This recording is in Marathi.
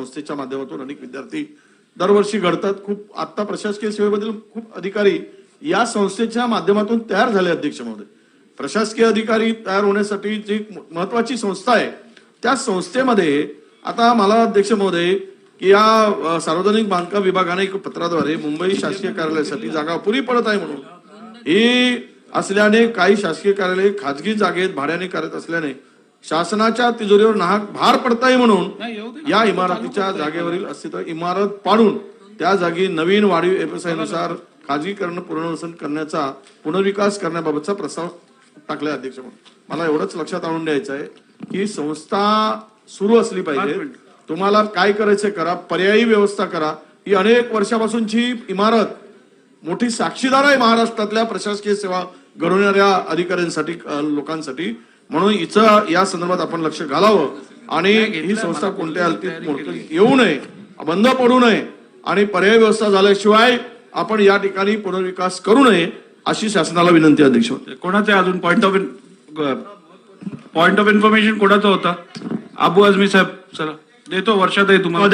संस्थेच्या माध्यमातून अनेक विद्यार्थी दरवर्षी घडतात. खूप आता प्रशासकीय सेवेमधील खूप अधिकारी या संस्थेच्या माध्यमातून तयार झाले अध्यक्ष महोदय. प्रशासकीय अधिकारी तयार होण्यासाठी जी महत्वाची संस्था आहे त्या संस्थेमध्ये आता मला अध्यक्ष महोदय की या सार्वजनिक बांधकाम विभागाने एक पत्राद्वारे मुंबई शासकीय कार्यालयासाठी जागा अपुरी पडत आहे म्हणून. ही असल्याने काही शासकीय कार्यालय खाजगी जागेत भाड्याने करत असल्याने शासनाच्या तिजोरीवर नाहक भार पडताय म्हणून या इमारतीच्या जागेवरील अस्तित्व इमारत पाडून त्या जागी नवीन वाढीव एफएसआयनुसार खाजगीकरण पुनर्वसन करण्याचा पुनर्विकास करण्याबाबतचा प्रस्ताव टाकलाय अध्यक्ष म्हणून. मला एवढंच लक्षात आणून द्यायचं आहे की संस्था सुरू असली पाहिजे. तुम्हाला काय करायचं करा पर्यायी व्यवस्था करा. ही अनेक वर्षापासूनची इमारत मोठी साक्षीदार आहे महाराष्ट्रातल्या प्रशासकीय सेवा घडवणाऱ्या अधिकाऱ्यांसाठी लोकांसाठी. म्हणून हिचं या संदर्भात आपण लक्ष घालावं. आणि ही संस्था कोणत्या हालतीत येऊ नये बंद पडू नये आणि पर्यायी व्यवस्था झाल्याशिवाय आपण या ठिकाणी पुनर्विकास करू नये अशी शासनाला विनंती अध्यक्ष. कोणाचं आहे अजून point of point of information कोणाचा होता? अबू आझमी साहेब चला. देतो वर्षात आहे तुम्हाला